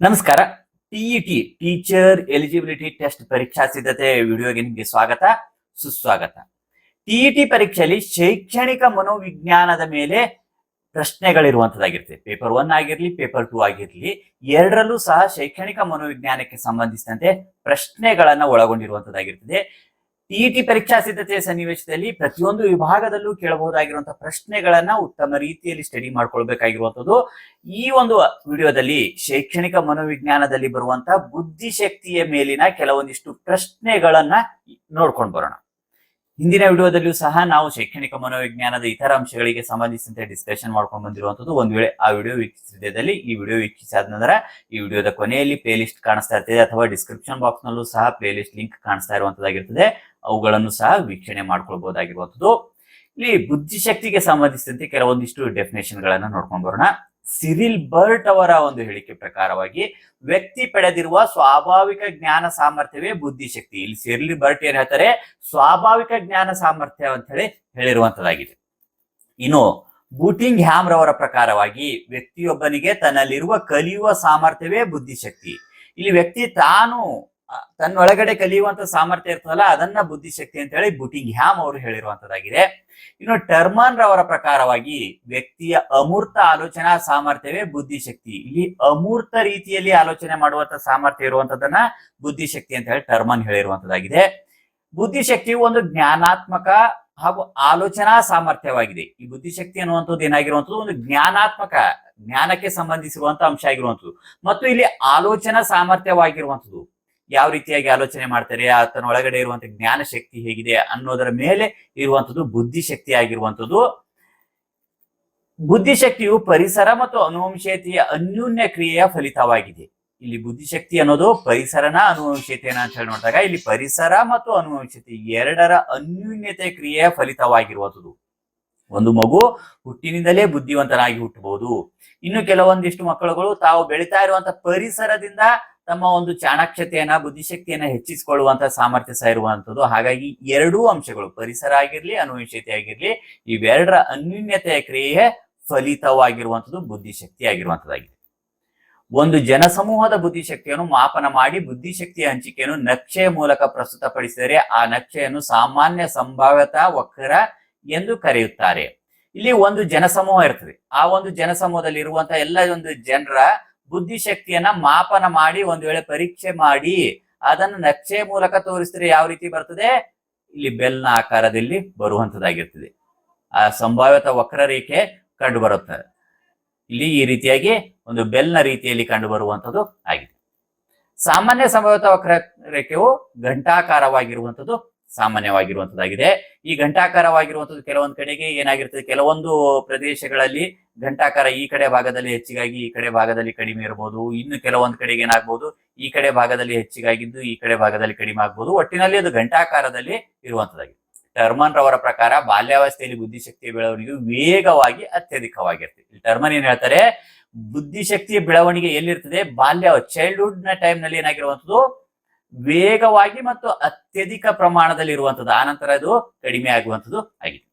ನಮಸ್ಕಾರ. TET teacher eligibility test ಪರೀಕ್ಷಾ ಸಿದ್ಧತೆ ವಿಡಿಯೋಗೆ ನಿಮಗೆ ಸ್ವಾಗತ, ಸುಸ್ವಾಗತ. ಟಿಇಟಿ ಪರೀಕ್ಷೆಯಲ್ಲಿ ಶೈಕ್ಷಣಿಕ ಮನೋವಿಜ್ಞಾನದ ಮೇಲೆ ಪ್ರಶ್ನೆಗಳಿರುವಂತದ್ದಾಗಿರ್ತದೆ ಪೇಪರ್ ಒನ್ ಆಗಿರ್ಲಿ ಪೇಪರ್ ಟೂ ಆಗಿರ್ಲಿ, ಎರಡರಲ್ಲೂ ಸಹ ಶೈಕ್ಷಣಿಕ ಮನೋವಿಜ್ಞಾನಕ್ಕೆ ಸಂಬಂಧಿಸಿದಂತೆ ಪ್ರಶ್ನೆಗಳನ್ನ ಒಳಗೊಂಡಿರುವಂತದ್ದಾಗಿರ್ತದೆ ಟಿಇಟಿ ಪರೀಕ್ಷಾ ಸಿದ್ಧತೆಯ ಸನ್ನಿವೇಶದಲ್ಲಿ ಪ್ರತಿಯೊಂದು ವಿಭಾಗದಲ್ಲೂ ಕೇಳಬಹುದಾಗಿರುವಂತಹ ಪ್ರಶ್ನೆಗಳನ್ನ ಉತ್ತಮ ರೀತಿಯಲ್ಲಿ ಸ್ಟಡಿ ಮಾಡ್ಕೊಳ್ಬೇಕಾಗಿರುವಂತದ್ದು ಈ ಒಂದು ವಿಡಿಯೋದಲ್ಲಿ ಶೈಕ್ಷಣಿಕ ಮನೋವಿಜ್ಞಾನದಲ್ಲಿ ಬರುವಂತಹ ಬುದ್ಧಿಶಕ್ತಿಯ ಮೇಲಿನ ಕೆಲವೊಂದಿಷ್ಟು ಪ್ರಶ್ನೆಗಳನ್ನ ನೋಡ್ಕೊಂಡು ಬರೋಣ. ಹಿಂದಿನ ವಿಡಿಯೋದಲ್ಲೂ ಸಹ ನಾವು ಶೈಕ್ಷಣಿಕ ಮನೋವಿಜ್ಞಾನದ ಇತರ ಅಂಶಗಳಿಗೆ ಸಂಬಂಧಿಸಿದಂತೆ ಡಿಸ್ಕಷನ್ ಮಾಡ್ಕೊಂಡು ಬಂದಿರುವಂತದ್ದು ಒಂದ್ ವೇಳೆ ಆ ವಿಡಿಯೋ ವೀಕ್ಷಿಸಿದಲ್ಲಿ ಈ ವಿಡಿಯೋ ವೀಕ್ಷಿಸಾದ ನಂತರ ಈ ವಿಡಿಯೋದ ಕೊನೆಯಲ್ಲಿ ಪ್ಲೇ ಲಿಸ್ಟ್ ಕಾಣಿಸ್ತಾ ಇರ್ತದೆ ಅಥವಾ ಡಿಸ್ಕ್ರಿಪ್ಷನ್ ಬಾಕ್ಸ್ ನಲ್ಲೂ ಸಹ ಪ್ಲೇ ಲಿಸ್ಟ್ ಲಿಂಕ್ ಕಾಣಿಸ್ತಾ ಇರುವಂತದ್ದಾಗಿರ್ತದೆ ಅವುಗಳನ್ನು ಸಹ ವೀಕ್ಷಣೆ ಮಾಡ್ಕೊಳ್ಬಹುದಾಗಿರುವಂಥದ್ದು. ಇಲ್ಲಿ ಬುದ್ಧಿಶಕ್ತಿಗೆ ಸಂಬಂಧಿಸಿದಂತೆ ಕೆಲವೊಂದಿಷ್ಟು ಡೆಫಿನೇಷನ್ ಗಳನ್ನ ನೋಡ್ಕೊಂಡು ಬರೋಣ. ಸಿರಿಲ್ ಬರ್ಟ್ ಅವರ ಒಂದು ಹೇಳಿಕೆ ಪ್ರಕಾರವಾಗಿ, ವ್ಯಕ್ತಿ ಪಡೆದಿರುವ ಸ್ವಾಭಾವಿಕ ಜ್ಞಾನ ಸಾಮರ್ಥ್ಯವೇ ಬುದ್ಧಿಶಕ್ತಿ ಇಲ್ಲಿ ಸಿರಿಲ್ ಬರ್ಟ್ ಏನ್ ಹೇಳ್ತಾರೆ? ಸ್ವಾಭಾವಿಕ ಜ್ಞಾನ ಸಾಮರ್ಥ್ಯ ಅಂತ ಹೇಳಿ ಹೇಳಿರುವಂತದ್ದಾಗಿದೆ ಇನ್ನು ಬೂಟಿಂಗ್ ಹ್ಯಾಮ್ ರವರ ಪ್ರಕಾರವಾಗಿ, ವ್ಯಕ್ತಿಯೊಬ್ಬನಿಗೆ ತನ್ನಲ್ಲಿರುವ ಕಲಿಯುವ ಸಾಮರ್ಥ್ಯವೇ ಬುದ್ಧಿಶಕ್ತಿ ಇಲ್ಲಿ ವ್ಯಕ್ತಿ ತಾನು ತನ್ನೊಳಗಡೆ ಕಲಿಯುವಂತ ಸಾಮರ್ಥ್ಯ ಇರ್ತದಲ್ಲ, ಅದನ್ನ ಬುದ್ಧಿಶಕ್ತಿ ಅಂತ ಹೇಳಿ ಬುಟಿಂಗ್ ಹ್ಯಾಮ್ ಅವರು ಹೇಳಿರುವಂತದ್ದಾಗಿದೆ. ಇನ್ನು ಟರ್ಮನ್ ರವರ ಪ್ರಕಾರವಾಗಿ ವ್ಯಕ್ತಿಯ ಅಮೂರ್ತ ಆಲೋಚನಾ ಸಾಮರ್ಥ್ಯವೇ ಬುದ್ಧಿಶಕ್ತಿ. ಇಲ್ಲಿ ಅಮೂರ್ತ ರೀತಿಯಲ್ಲಿ ಆಲೋಚನೆ ಮಾಡುವಂತ ಸಾಮರ್ಥ್ಯ ಇರುವಂತದನ್ನ ಬುದ್ಧಿಶಕ್ತಿ ಅಂತ ಹೇಳಿ ಟರ್ಮನ್ ಹೇಳಿರುವಂತದ್ದಾಗಿದೆ. ಬುದ್ಧಿಶಕ್ತಿಯು ಒಂದು ಜ್ಞಾನಾತ್ಮಕ ಹಾಗೂ ಆಲೋಚನಾ ಸಾಮರ್ಥ್ಯವಾಗಿದೆ. ಈ ಬುದ್ಧಿಶಕ್ತಿ ಅನ್ನುವಂಥದ್ದು ಏನಾಗಿರುವಂಥದ್ದು? ಒಂದು ಜ್ಞಾನಾತ್ಮಕ, ಜ್ಞಾನಕ್ಕೆ ಸಂಬಂಧಿಸಿರುವಂತ ಅಂಶ ಆಗಿರುವಂಥದ್ದು. ಮತ್ತು ಇಲ್ಲಿ ಆಲೋಚನಾ ಸಾಮರ್ಥ್ಯವಾಗಿರುವಂಥದ್ದು. ಯಾವ ರೀತಿಯಾಗಿ ಆಲೋಚನೆ ಮಾಡ್ತಾರೆ, ಆತನ ಒಳಗಡೆ ಇರುವಂತ ಜ್ಞಾನ ಶಕ್ತಿ ಹೇಗಿದೆ ಅನ್ನೋದರ ಮೇಲೆ ಇರುವಂತದ್ದು ಬುದ್ಧಿಶಕ್ತಿ ಆಗಿರುವಂತದ್ದು ಬುದ್ಧಿಶಕ್ತಿಯು ಪರಿಸರ ಮತ್ತು ಅನುವಂಶೀಯತೆಯ ಅನ್ಯೂನ್ಯ ಕ್ರಿಯೆಯ ಫಲಿತವಾಗಿದೆ. ಇಲ್ಲಿ ಬುದ್ಧಿಶಕ್ತಿ ಅನ್ನೋದು ಪರಿಸರನ ಅನುವಂಶೀಯತೆಯನ್ನ ಅಂತ ಹೇಳಿ ನೋಡಿದಾಗ, ಇಲ್ಲಿ ಪರಿಸರ ಮತ್ತು ಅನುವಂಶೀಯತೆ ಎರಡರ ಅನ್ಯೂನ್ಯತೆ ಕ್ರಿಯೆಯ ಫಲಿತವಾಗಿರುವಂಥದ್ದು. ಒಂದು ಮಗು ಹುಟ್ಟಿನಿಂದಲೇ ಬುದ್ಧಿವಂತನಾಗಿ ಹುಟ್ಟಬಹುದು. ಇನ್ನು ಕೆಲವೊಂದಿಷ್ಟು ಮಕ್ಕಳುಗಳು ತಾವು ಬೆಳೀತಾ ಇರುವಂತಹ ಪರಿಸರದಿಂದ ತಮ್ಮ ಒಂದು ಚಾಣಾಕ್ಷತೆಯನ್ನ, ಬುದ್ಧಿಶಕ್ತಿಯನ್ನ ಹೆಚ್ಚಿಸಿಕೊಳ್ಳುವಂತ ಸಾಮರ್ಥ್ಯ ಸಹ ಇರುವಂತದ್ದು ಹಾಗಾಗಿ ಎರಡೂ ಅಂಶಗಳು, ಪರಿಸರ ಆಗಿರ್ಲಿ ಅನುವಂಶತೆ ಆಗಿರ್ಲಿ, ಇವೆರಡರ ಅನ್ಯೂನ್ಯತೆಯ ಕ್ರಿಯೆ ಫಲಿತವಾಗಿರುವಂತದ್ದು ಬುದ್ಧಿಶಕ್ತಿ ಆಗಿರುವಂತದ್ದಾಗಿದೆ ಒಂದು ಜನಸಮೂಹದ ಬುದ್ಧಿಶಕ್ತಿಯನ್ನು ಮಾಪನ ಮಾಡಿ, ಬುದ್ಧಿಶಕ್ತಿಯ ಹಂಚಿಕೆಯನ್ನು ನಕ್ಷೆಯ ಮೂಲಕ ಪ್ರಸ್ತುತಪಡಿಸಿದರೆ, ಆ ನಕ್ಷೆಯನ್ನು ಸಾಮಾನ್ಯ ಸಂಭಾವ್ಯತಾ ವಕ್ರ ಎಂದು ಕರೆಯುತ್ತಾರೆ. ಇಲ್ಲಿ ಒಂದು ಜನಸಮೂಹ ಇರ್ತದೆ. ಆ ಒಂದು ಜನಸಮೂಹದಲ್ಲಿ ಇರುವಂತಹ ಎಲ್ಲ ಒಂದು ಜನರ ಬುದ್ಧಿಶಕ್ತಿಯನ್ನ ಮಾಪನ ಮಾಡಿ ಒಂದು ವೇಳೆ ಪರೀಕ್ಷೆ ಮಾಡಿ ಅದನ್ನು ನಕ್ಷೆ ಮೂಲಕ ತೋರಿಸಿದ್ರೆ ಯಾವ ರೀತಿ ಬರ್ತದೆ? ಇಲ್ಲಿ ಬೆಲ್ನ ಆಕಾರದಲ್ಲಿ ಬರುವಂತದ್ದಾಗಿರ್ತದೆ. ಆ ಸಂಭಾವ್ಯತ ವಕ್ರರೇಖೆ ಕಂಡು ಬರುತ್ತದೆ ಇಲ್ಲಿ ಈ ರೀತಿಯಾಗಿ ಒಂದು ಬೆಲ್ನ ರೀತಿಯಲ್ಲಿ ಕಂಡು ಬರುವಂತದ್ದು ಆಗಿದೆ. ಸಾಮಾನ್ಯ ಸಂಭಾವ್ಯತ ವಕ್ರ ರೇಖೆಯು ಘಂಟಾಕಾರವಾಗಿರುವಂತದ್ದು ಸಾಮಾನ್ಯವಾಗಿರುವಂತದ್ದಾಗಿದೆ. ಈ ಘಂಟಾಕಾರವಾಗಿರುವಂತದ್ದು ಕೆಲವೊಂದು ಕಡೆಗೆ ಏನಾಗಿರ್ತದೆ, ಕೆಲವೊಂದು ಪ್ರದೇಶಗಳಲ್ಲಿ ಘಂಟಾಕಾರ ಈ ಕಡೆ ಭಾಗದಲ್ಲಿ ಹೆಚ್ಚಿಗಾಗಿ ಈ ಕಡೆ ಭಾಗದಲ್ಲಿ ಕಡಿಮೆ ಇರಬಹುದು ಇನ್ನು ಕೆಲವೊಂದು ಕಡೆಗೆ ಏನಾಗಬಹುದು ಈ ಕಡೆ ಭಾಗದಲ್ಲಿ ಹೆಚ್ಚಿಗಾಗಿದ್ದು ಈ ಕಡೆ ಭಾಗದಲ್ಲಿ ಕಡಿಮೆ ಆಗ್ಬಹುದು ಒಟ್ಟಿನಲ್ಲಿ ಅದು ಘಂಟಾಕಾರದಲ್ಲಿ ಇರುವಂತದ್ದಾಗಿದೆ. ಟರ್ಮನ್ ರವರ ಪ್ರಕಾರ ಬಾಲ್ಯಾವಸ್ಥೆಯಲ್ಲಿ ಬುದ್ಧಿಶಕ್ತಿಯ ಬೆಳವಣಿಗೆ ವೇಗವಾಗಿ ಅತ್ಯಧಿಕವಾಗಿರ್ತದೆ. ಇಲ್ಲಿ ಟರ್ಮನ್ ಏನ್ ಹೇಳ್ತಾರೆ, ಬುದ್ಧಿಶಕ್ತಿಯ ಬೆಳವಣಿಗೆ ಎಲ್ಲಿರ್ತದೆ, ಬಾಲ್ಯ ಚೈಲ್ಡ್ಹುಡ್ನ ಟೈಮ್ನಲ್ಲಿ ಏನಾಗಿರುವಂತದ್ದು ವೇಗವಾಗಿ ಮತ್ತು ಅತ್ಯಧಿಕ ಪ್ರಮಾಣದಲ್ಲಿ ಇರುವಂತದ್ದು ಆನಂತರ ಅದು ಕಡಿಮೆ ಆಗುವಂಥದ್ದು ಆಗಿದೆ.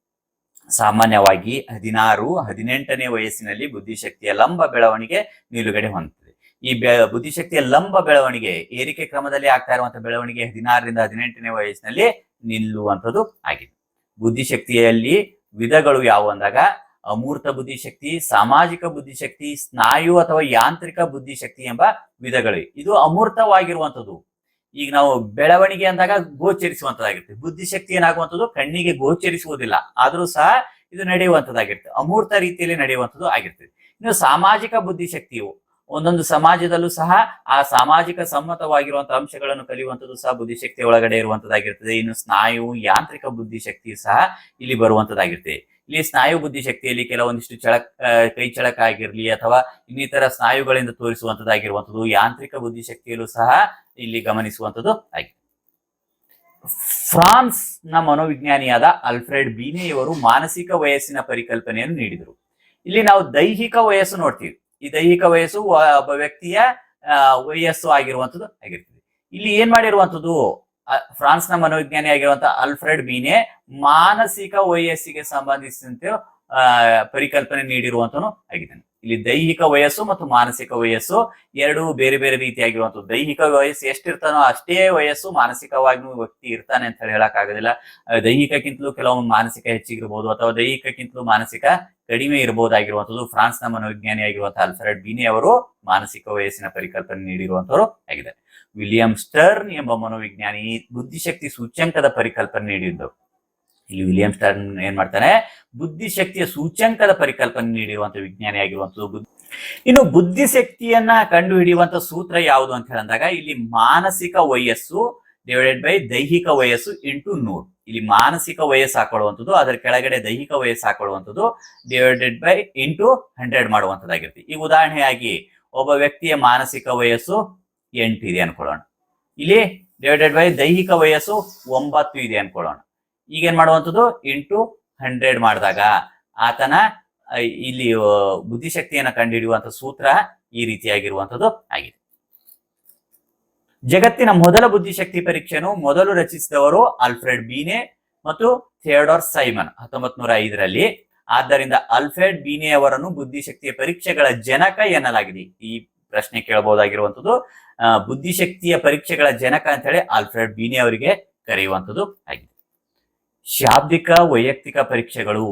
ಸಾಮಾನ್ಯವಾಗಿ ಹದಿನಾರು, ಹದಿನೆಂಟನೇ ವಯಸ್ಸಿನಲ್ಲಿ ಬುದ್ಧಿಶಕ್ತಿಯ ಲಂಬ ಬೆಳವಣಿಗೆ ನಿಲುಗಡೆ ಹೊಂದುತ್ತದೆ. ಈ ಬುದ್ಧಿಶಕ್ತಿಯ ಲಂಬ ಬೆಳವಣಿಗೆ ಏರಿಕೆ ಕ್ರಮದಲ್ಲಿ ಆಗ್ತಾ ಇರುವಂತಹ ಬೆಳವಣಿಗೆ ಹದಿನಾರರಿಂದ ಹದಿನೆಂಟನೇ ವಯಸ್ಸಿನಲ್ಲಿ ನಿಲ್ಲುವಂಥದ್ದು ಆಗಿದೆ. ಬುದ್ಧಿಶಕ್ತಿಯಲ್ಲಿ ವಿಧಗಳು ಯಾವುವು ಅಂದಾಗ, ಅಮೂರ್ತ ಬುದ್ಧಿಶಕ್ತಿ, ಸಾಮಾಜಿಕ ಬುದ್ಧಿಶಕ್ತಿ, ಸ್ನಾಯು ಅಥವಾ ಯಾಂತ್ರಿಕ ಬುದ್ಧಿಶಕ್ತಿ ಎಂಬ ವಿಧಗಳಿವೆ ಇದು ಅಮೂರ್ತವಾಗಿರುವಂಥದ್ದು. ಈಗ ನಾವು ಬೆಳವಣಿಗೆ ಅಂದಾಗ ಗೋಚರಿಸುವಂತದ್ದಾಗಿರುತ್ತೆ. ಬುದ್ಧಿಶಕ್ತಿ ಏನಾಗುವಂಥದ್ದು? ಕಣ್ಣಿಗೆ ಗೋಚರಿಸುವುದಿಲ್ಲ. ಆದರೂ ಸಹ ಇದು ನಡೆಯುವಂಥದ್ದಾಗಿರ್ತದೆ ಅಮೂರ್ತ ರೀತಿಯಲ್ಲಿ ನಡೆಯುವಂಥದ್ದು ಆಗಿರ್ತದೆ. ಇನ್ನು ಸಾಮಾಜಿಕ ಬುದ್ಧಿಶಕ್ತಿಯು, ಒಂದೊಂದು ಸಮಾಜದಲ್ಲೂ ಸಹ ಆ ಸಾಮಾಜಿಕ ಸಮ್ಮತವಾಗಿರುವಂತಹ ಅಂಶಗಳನ್ನು ಕಲಿಯುವಂಥದ್ದು ಸಹ ಬುದ್ಧಿಶಕ್ತಿ ಒಳಗಡೆ ಇರುವಂತದ್ದಾಗಿರ್ತದೆ ಇನ್ನು ಸ್ನಾಯು ಯಾಂತ್ರಿಕ ಬುದ್ಧಿಶಕ್ತಿ ಸಹ ಇಲ್ಲಿ ಬರುವಂತದ್ದಾಗಿರ್ತದೆ ಇಲ್ಲಿ ಸ್ನಾಯು ಬುದ್ಧಿ ಶಕ್ತಿಯಲ್ಲಿ ಕೆಲವೊಂದಿಷ್ಟು ಚಳಕ್ ಕೈ ಚಳಕ ಆಗಿರಲಿ ಅಥವಾ ಇನ್ನಿತರ ಸ್ನಾಯುಗಳಿಂದ ತೋರಿಸುವಂತದ್ದಾಗಿರುವಂಥದ್ದು ಯಾಂತ್ರಿಕ ಬುದ್ಧಿಶಕ್ತಿಯಲ್ಲೂ ಸಹ ಇಲ್ಲಿ ಗಮನಿಸುವಂಥದ್ದು ಆಗಿದೆ. ಫ್ರಾನ್ಸ್ನ ಮನೋವಿಜ್ಞಾನಿಯಾದ ಅಲ್ಫ್ರೆಡ್ ಬೀನೆಯವರು ಮಾನಸಿಕ ವಯಸ್ಸಿನ ಪರಿಕಲ್ಪನೆಯನ್ನು ನೀಡಿದರು. ಇಲ್ಲಿ ನಾವು ದೈಹಿಕ ವಯಸ್ಸು ನೋಡ್ತೀವಿ. ಈ ದೈಹಿಕ ವಯಸ್ಸು ಒಬ್ಬ ವ್ಯಕ್ತಿಯ ವಯಸ್ಸು ಆಗಿರುವಂಥದ್ದು ಆಗಿರ್ತದೆ. ಇಲ್ಲಿ ಏನ್ ಮಾಡಿರುವಂಥದ್ದು ಆ, ಫ್ರಾನ್ಸ್ನ ಮನೋವಿಜ್ಞಾನಿ ಆಗಿರುವಂತಹ ಅಲ್ಫ್ರೆಡ್ ಬೀನೆ ಮಾನಸಿಕ ವಯಸ್ಸಿಗೆ ಸಂಬಂಧಿಸಿದಂತೆ ಪರಿಕಲ್ಪನೆ ನೀಡಿರುವಂತನು ಆಗಿದ್ದಾನೆ. ಇಲ್ಲಿ ದೈಹಿಕ ವಯಸ್ಸು ಮತ್ತು ಮಾನಸಿಕ ವಯಸ್ಸು ಎರಡು ಬೇರೆ ಬೇರೆ ರೀತಿಯಾಗಿರುವಂತ ದೈಹಿಕ ವಯಸ್ಸು ಎಷ್ಟಿರ್ತಾನೋ ಅಷ್ಟೇ ವಯಸ್ಸು ಮಾನಸಿಕವಾಗಿ ವ್ಯಕ್ತಿ ಇರ್ತಾನೆ ಅಂತ ಹೇಳಿ ಹೇಳಕ್ಕಾಗೋದಿಲ್ಲ. ದೈಹಿಕಕ್ಕಿಂತಲೂ ಕೆಲವೊಮ್ಮೆ ಮಾನಸಿಕ ಹೆಚ್ಚಿಗಿರ್ಬೋದು ಅಥವಾ ದೈಹಿಕಕ್ಕಿಂತಲೂ ಮಾನಸಿಕ ಕಡಿಮೆ ಇರಬಹುದಾಗಿರುವಂತದ್ದು ಫ್ರಾನ್ಸ್ನ ಮನೋವಿಜ್ಞಾನಿಯಾಗಿರುವಂತಹ ಅಲ್ಫ್ರೆಡ್ ಬೀನಿ ಅವರು ಮಾನಸಿಕ ವಯಸ್ಸಿನ ಪರಿಕಲ್ಪನೆ ನೀಡಿರುವಂತವರು ಆಗಿದೆ ವಿಲಿಯಂ ಸ್ಟರ್ನ್ ಎಂಬ ಮನೋವಿಜ್ಞಾನಿ ಬುದ್ಧಿಶಕ್ತಿ ಸೂಚ್ಯಂಕದ ಪರಿಕಲ್ಪನೆ ನೀಡಿದ್ದು. ಇಲ್ಲಿ ವಿಲಿಯಂ ಸ್ಟರ್ನ್ ಏನ್ ಮಾಡ್ತಾನೆ? ಬುದ್ಧಿಶಕ್ತಿಯ ಸೂಚ್ಯಂಕದ ಪರಿಕಲ್ಪನೆ ನೀಡಿರುವಂತ ವಿಜ್ಞಾನಿ ಆಗಿರುವಂತದ್ದು ಇನ್ನು ಬುದ್ಧಿಶಕ್ತಿಯನ್ನ ಕಂಡು ಹಿಡಿಯುವಂತ ಸೂತ್ರ ಯಾವುದು ಅಂತ ಹೇಳಿದಾಗ ಇಲ್ಲಿ ಮಾನಸಿಕ ವಯಸ್ಸು ಡಿವೈಡೆಡ್ ಬೈ ದೈಹಿಕ ವಯಸ್ಸು ಇಂಟು ನೂರು. ಇಲ್ಲಿ ಮಾನಸಿಕ ವಯಸ್ಸು ಹಾಕೊಳ್ಳುವಂಥದ್ದು ಅದರ ಕೆಳಗಡೆ ದೈಹಿಕ ವಯಸ್ಸು ಹಾಕೊಳ್ಳುವಂಥದ್ದು ಡಿವೈಡೆಡ್ ಬೈ ಇಂಟು ಹಂಡ್ರೆಡ್ ಮಾಡುವಂಥದ್ದಾಗಿರುತ್ತೆ ಈ ಉದಾಹರಣೆಯಾಗಿ, ಒಬ್ಬ ವ್ಯಕ್ತಿಯ ಮಾನಸಿಕ ವಯಸ್ಸು ಎಂಟು ಇದೆ ಅನ್ಕೊಳ್ಳೋಣ. ಇಲ್ಲಿ ಡಿವೈಡೆಡ್ ಬೈ ದೈಹಿಕ ವಯಸ್ಸು ಒಂಬತ್ತು ಇದೆ ಅನ್ಕೊಳ್ಳೋಣ. ಈಗ ಏನ್ ಮಾಡುವಂಥದ್ದು? ಇಂಟು ಹಂಡ್ರೆಡ್ ಮಾಡಿದಾಗ ಆತನ ಇಲ್ಲಿ ಬುದ್ಧಿಶಕ್ತಿಯನ್ನ ಕಂಡುಹಿಡಿಯುವಂತ ಸೂತ್ರ ಈ ರೀತಿಯಾಗಿರುವಂಥದ್ದು ಆಗಿದೆ. ಜಗತ್ತಿನ ಮೊದಲ ಬುದ್ಧಿಶಕ್ತಿ ಪರೀಕ್ಷೆಯನ್ನು ಮೊದಲು ರಚಿಸಿದವರು ಆಲ್ಫ್ರೆಡ್ ಬೀನೆ ಮತ್ತು ಥಿಯೋಡೋರ್ ಸೈಮನ್ ಹತ್ತೊಂಬತ್ ನೂರ ಐದರಲ್ಲಿ ಆದ್ದರಿಂದ ಆಲ್ಫ್ರೆಡ್ ಬೀನೆ ಅವರನ್ನು ಬುದ್ಧಿಶಕ್ತಿಯ ಪರೀಕ್ಷೆಗಳ ಜನಕ ಎನ್ನಲಾಗಿದೆ. ಈ ಪ್ರಶ್ನೆ ಕೇಳಬಹುದಾಗಿರುವಂತದ್ದು ಬುದ್ಧಿಶಕ್ತಿಯ ಪರೀಕ್ಷೆಗಳ ಜನಕ ಅಂತ ಹೇಳಿ ಆಲ್ಫ್ರೆಡ್ ಬೀನೆ ಅವರಿಗೆ ಕರೆಯುವಂತದ್ದು ಆಗಿದೆ. ಶಾಬ್ದಿಕ ವೈಯಕ್ತಿಕ ಪರೀಕ್ಷೆಗಳು,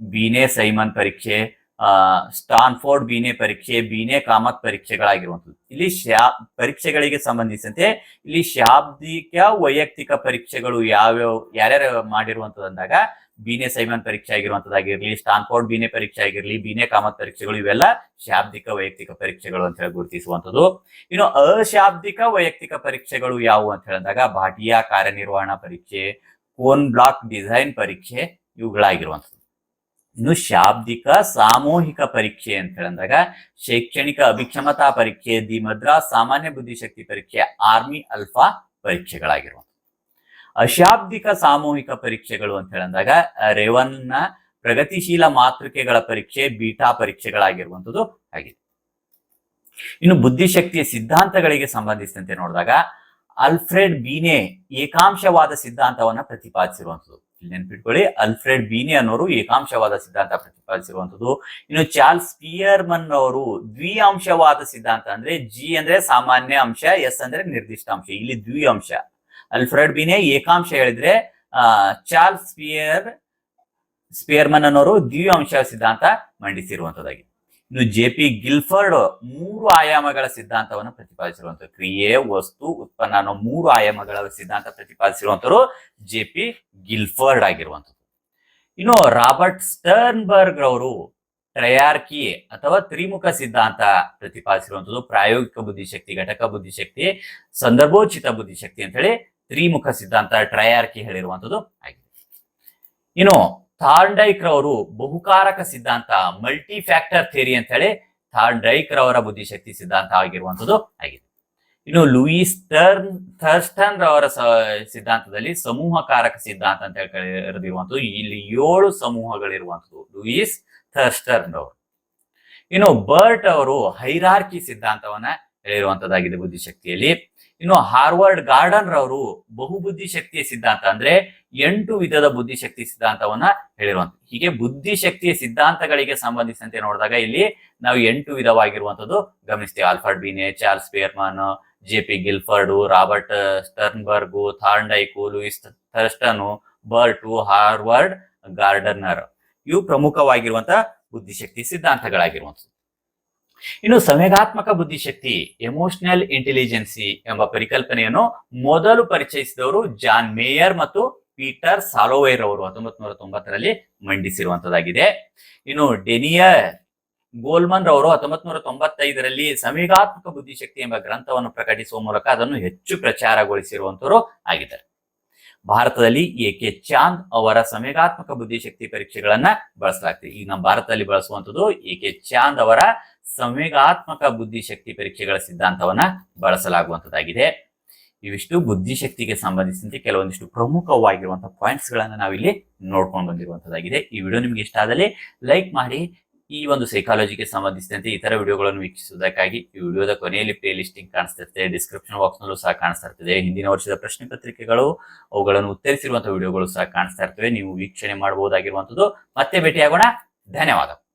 ಬೀನೆ ಸೈಮನ್ ಪರೀಕ್ಷೆ ಆ, ಸ್ಟಾನ್ಫೋರ್ಡ್ ಬೀನೆ ಪರೀಕ್ಷೆ ಬೀನೆ ಕಾಮತ್ ಪರೀಕ್ಷೆಗಳಾಗಿರುವಂಥದ್ದು. ಇಲ್ಲಿ ಶಾ ಪರೀಕ್ಷೆಗಳಿಗೆ ಸಂಬಂಧಿಸಿದಂತೆ ಇಲ್ಲಿ ಶಾಬ್ದಿಕ ವೈಯಕ್ತಿಕ ಪರೀಕ್ಷೆಗಳು ಯಾವ್ಯಾವ ಯಾರ್ಯಾರು ಮಾಡಿರುವಂಥದ್ದು ಅಂದಾಗ ಬೀನೆ ಸೈಮನ್ ಪರೀಕ್ಷೆ ಆಗಿರುವಂತದ್ದಾಗಿರ್ಲಿ ಸ್ಟಾನ್ಫೋರ್ಡ್ ಬೀನೆ ಪರೀಕ್ಷೆ ಆಗಿರ್ಲಿ ಬೀನೆ ಕಾಮತ್ ಪರೀಕ್ಷೆಗಳು ಇವೆಲ್ಲ ಶಾಬ್ದಿಕ ವೈಯಕ್ತಿಕ ಪರೀಕ್ಷೆಗಳು ಅಂತ ಹೇಳಿ ಗುರುತಿಸುವಂಥದ್ದು. ಇನ್ನು ಅಶಾಬ್ದಿಕ ವೈಯಕ್ತಿಕ ಪರೀಕ್ಷೆಗಳು ಯಾವುವು ಅಂತ ಹೇಳಿದಾಗ ಭಾಟಿಯಾ ಕಾರ್ಯನಿರ್ವಹಣಾ ಪರೀಕ್ಷೆ ಕೋನ್ ಬ್ಲಾಕ್ ಡಿಸೈನ್ ಪರೀಕ್ಷೆ ಇವುಗಳಾಗಿರುವಂಥದ್ದು. ಇನ್ನು ಶಾಬ್ದಿಕ ಸಾಮೂಹಿಕ ಪರೀಕ್ಷೆ ಅಂತ ಹೇಳಿದಾಗ ಶೈಕ್ಷಣಿಕ ಅಭಿಕ್ಷಮತಾ ಪರೀಕ್ಷೆ, ದಿ ಮದ್ರಾಸ್ ಸಾಮಾನ್ಯ ಬುದ್ಧಿಶಕ್ತಿ ಪರೀಕ್ಷೆ, ಆರ್ಮಿ ಅಲ್ಫಾ ಪರೀಕ್ಷೆಗಳಾಗಿರುವಂತ ಅಶಾಬ್ದಿಕ ಸಾಮೂಹಿಕ ಪರೀಕ್ಷೆಗಳು ಅಂತ ಹೇಳಿದಾಗ ರೇವನ್ನ ಪ್ರಗತಿಶೀಲ ಮಾತೃಕೆಗಳ ಪರೀಕ್ಷೆ, ಬೀಟಾ ಪರೀಕ್ಷೆಗಳಾಗಿರುವಂಥದ್ದು ಆಗಿದೆ. ಇನ್ನು ಬುದ್ಧಿಶಕ್ತಿಯ ಸಿದ್ಧಾಂತಗಳಿಗೆ ಸಂಬಂಧಿಸಿದಂತೆ ನೋಡಿದಾಗ ಅಲ್ಫ್ರೆಡ್ ಬೀನೆ ಏಕಾಂಶವಾದ ಸಿದ್ಧಾಂತವನ್ನ ಪ್ರತಿಪಾದಿಸಿರುವಂಥದ್ದು. ನೆನ್ಪಿಟ್ಕೊಳ್ಳಿ. ಅಲ್ಫ್ರೆಡ್ ಬೀನೆ ಅನ್ನೋರು ಏಕಾಂಶವಾದ ಸಿದ್ಧಾಂತ ಪ್ರತಿಪಾದಿಸಿರುವಂತದ್ದು ಇನ್ನು ಚಾರ್ಲ್ಸ್ ಪಿಯರ್ಮನ್ ಅವರು ದ್ವಿಅಂಶವಾದ ಸಿದ್ಧಾಂತ ಅಂದ್ರೆ ಜಿ ಅಂದ್ರೆ ಸಾಮಾನ್ಯ ಅಂಶ ಎಸ್ ಅಂದ್ರೆ ನಿರ್ದಿಷ್ಟ ಅಂಶ. ಇಲ್ಲಿ ದ್ವಿಅಂಶ. ಅಲ್ಫ್ರೆಡ್ ಬೀನೆ ಏಕಾಂಶ ಹೇಳಿದ್ರೆ, ಆ, ಚಾರ್ಲ್ಸ್ ಪಿಯರ್ ಸ್ಪಿಯರ್ಮನ್ ಅನ್ನೋರು ದ್ವಿಅಂಶ ಸಿದ್ಧಾಂತ ಮಂಡಿಸಿರುವಂತದ್ದಾಗಿದೆ ಇನ್ನು ಜೆ ಪಿ ಗಿಲ್ಫರ್ಡ್ ಮೂರು ಆಯಾಮಗಳ ಸಿದ್ಧಾಂತವನ್ನು ಪ್ರತಿಪಾದಿಸಿರುವಂತದ್ದು ಕ್ರಿಯೆ, ವಸ್ತು, ಉತ್ಪನ್ನ ಅನ್ನೋ ಮೂರು ಆಯಾಮಗಳ ಸಿದ್ಧಾಂತ ಪ್ರತಿಪಾದಿಸಿರುವಂತರು ಜೆ ಪಿ ಗಿಲ್ಫರ್ಡ್ ಆಗಿರುವಂತದ್ದು ಇನ್ನು ರಾಬರ್ಟ್ ಸ್ಟರ್ನ್ಬರ್ಗ್ ಅವರು ಟ್ರಯಾರ್ಕಿ ಅಥವಾ ತ್ರಿಮುಖ ಸಿದ್ಧಾಂತ ಪ್ರತಿಪಾದಿಸಿರುವಂತದ್ದು ಪ್ರಾಯೋಗಿಕ ಬುದ್ಧಿಶಕ್ತಿ, ಘಟಕ ಬುದ್ಧಿಶಕ್ತಿ, ಸಂದರ್ಭೋಚಿತ ಬುದ್ಧಿಶಕ್ತಿ ಅಂತ ಹೇಳಿ ತ್ರಿಮುಖ ಸಿದ್ಧಾಂತ ಟ್ರಯಾರ್ಕಿ ಹೇಳಿರುವಂತದ್ದು ಆಗಿದೆ. ಇನ್ನು ಥಾರ್ಡೈಕ್ ರವರು ಬಹುಕಾರಕ ಸಿದ್ಧಾಂತ ಮಲ್ಟಿ ಫ್ಯಾಕ್ಟರ್ ಥಿಯರಿ ಅಂತ ಹೇಳಿ ಥಾರ್ಡೈಕ್ ರವರ ಬುದ್ಧಿಶಕ್ತಿ ಸಿದ್ಧಾಂತ ಆಗಿರುವಂತದ್ದು ಆಗಿದೆ. ಇನ್ನು ಲೂಯಿಸ್ ಟರ್ನ್ ಥರ್ಸ್ಟನ್ ರವರ ಸಿದ್ಧಾಂತದಲ್ಲಿ ಸಮೂಹಕಾರಕ ಸಿದ್ಧಾಂತ ಅಂತ ಹೇಳಿ ಕರೆದಿರುವಂತದ್ದು ಇಲ್ಲಿ ಏಳು ಸಮೂಹಗಳಿರುವಂತದ್ದು ಲೂಯಿಸ್ ಥರ್ಸ್ಟರ್ನ್ ರವರು ಇನ್ನು ಬರ್ಟ್ ಅವರು ಹೈರಾರ್ಕಿ ಸಿದ್ಧಾಂತವನ್ನ ಹೇಳಿರುವಂತದ್ದಾಗಿದೆ ಬುದ್ಧಿಶಕ್ತಿಯಲ್ಲಿ. ಇನ್ನು ಹಾರ್ವರ್ಡ್ ಗಾರ್ಡನ್ ರವರು ಬಹುಬುದ್ಧಿಶಕ್ತಿಯ ಸಿದ್ಧಾಂತ ಅಂದ್ರೆ ಎಂಟು ವಿಧದ ಬುದ್ಧಿ ಶಕ್ತಿ ಸಿದ್ಧಾಂತವನ್ನ ಹೇಳಿರುವಂತ ಹೀಗೆ ಬುದ್ಧಿ ಶಕ್ತಿಯ ಸಿದ್ಧಾಂತಗಳಿಗೆ ಸಂಬಂಧಿಸಿದಂತೆ ನೋಡಿದಾಗ ಇಲ್ಲಿ ನಾವು ಎಂಟು ವಿಧವಾಗಿರುವಂತದ್ದು ಗಮನಿಸ್ತೀವಿ. Alfred Binet, Charles Spearman J P Guilford, Robert Sternberg Thorndike Louis Thurstone, Burt, Howard Gardner. ಇವು ಪ್ರಮುಖವಾಗಿರುವಂತಹ ಬುದ್ಧಿಶಕ್ತಿ ಸಿದ್ಧಾಂತಗಳಾಗಿರುವಂಥದ್ದು. ಇನ್ನು ಸಂವೇಗಾತ್ಮಕ ಬುದ್ಧಿಶಕ್ತಿ ಎಮೋಷನಲ್ ಇಂಟೆಲಿಜೆನ್ಸಿ ಎಂಬ ಪರಿಕಲ್ಪನೆಯನ್ನು ಮೊದಲು ಪರಿಚಯಿಸಿದವರು ಜಾನ್ ಮೇಯರ್ ಮತ್ತು ಪೀಟರ್ ಸಾಲೋವೇರ್ ಅವರು ಹತ್ತೊಂಬತ್ ನೂರ ತೊಂಬತ್ತರಲ್ಲಿ ಮಂಡಿಸಿರುವಂತದ್ದಾಗಿದೆ. ಇನ್ನು ಡೆನಿಯರ್ ಗೋಲ್ಮನ್ ರವರು ಹತ್ತೊಂಬತ್ ನೂರ ತೊಂಬತ್ತೈದರಲ್ಲಿ ಸಂವೇಗಾತ್ಮಕ ಬುದ್ಧಿಶಕ್ತಿ ಎಂಬ ಗ್ರಂಥವನ್ನು ಪ್ರಕಟಿಸುವ ಮೂಲಕ ಅದನ್ನು ಹೆಚ್ಚು ಪ್ರಚಾರಗೊಳಿಸಿರುವಂತವರು ಆಗಿದ್ದಾರೆ. ಭಾರತದಲ್ಲಿ ಎ ಕೆ ಚಾಂದ್ ಅವರ ಸಂವೇಗಾತ್ಮಕ ಬುದ್ಧಿಶಕ್ತಿ ಪರೀಕ್ಷೆಗಳನ್ನ ಬಳಸಲಾಗ್ತದೆ. ಈಗ ನಮ್ಮ ಭಾರತದಲ್ಲಿ ಬಳಸುವಂತದ್ದು ಎ ಕೆ ಚಾಂದ್ ಅವರ ಸಂವೇಗಾತ್ಮಕ ಬುದ್ಧಿಶಕ್ತಿ ಪರೀಕ್ಷೆಗಳ ಸಿದ್ಧಾಂತವನ್ನ ಬಳಸಲಾಗುವಂತದ್ದಾಗಿದೆ. ಇವಿಷ್ಟು ಬುದ್ಧಿಶಕ್ತಿಗೆ ಸಂಬಂಧಿಸಿದಂತೆ ಕೆಲವೊಂದಿಷ್ಟು ಪ್ರಮುಖವಾಗಿರುವಂತಹ ಪಾಯಿಂಟ್ಸ್ ಗಳನ್ನ ನಾವಿಲ್ಲಿ ನೋಡ್ಕೊಂಡು ಬಂದಿರುವಂತದ್ದಾಗಿದೆ. ಈ ವಿಡಿಯೋ ನಿಮ್ಗೆ ಇಷ್ಟ ಆದಲ್ಲಿ ಲೈಕ್ ಮಾಡಿ. ಈ ಒಂದು ಸೈಕಾಲಜಿಗೆ ಸಂಬಂಧಿಸಿದಂತೆ ಇತರ ವಿಡಿಯೋಗಳನ್ನು ವೀಕ್ಷಿಸುವುದಕ್ಕಾಗಿ ಈ ವಿಡಿಯೋದ ಕೊನೆಯಲ್ಲಿ ಪ್ಲೇ ಲಿಸ್ಟಿಂಗ್ ಕಾಣಿಸ್ತಾ ಇರ್ತದೆ. ಡಿಸ್ಕ್ರಿಪ್ಷನ್ ಬಾಕ್ಸ್ ನಲ್ಲೂ ಸಹ ಕಾಣಿಸ್ತಾ ಇರ್ತದೆ. ಹಿಂದಿನ ವರ್ಷದ ಪ್ರಶ್ನೆ ಪತ್ರಿಕೆಗಳು, ಅವುಗಳನ್ನು ಉತ್ತರಿಸಿರುವಂತಹ ವಿಡಿಯೋಗಳು ಸಹ ಕಾಣಿಸ್ತಾ ನೀವು ವೀಕ್ಷಣೆ ಮಾಡಬಹುದಾಗಿರುವಂತದ್ದು ಮತ್ತೆ ಭೇಟಿಯಾಗೋಣ. ಧನ್ಯವಾದ.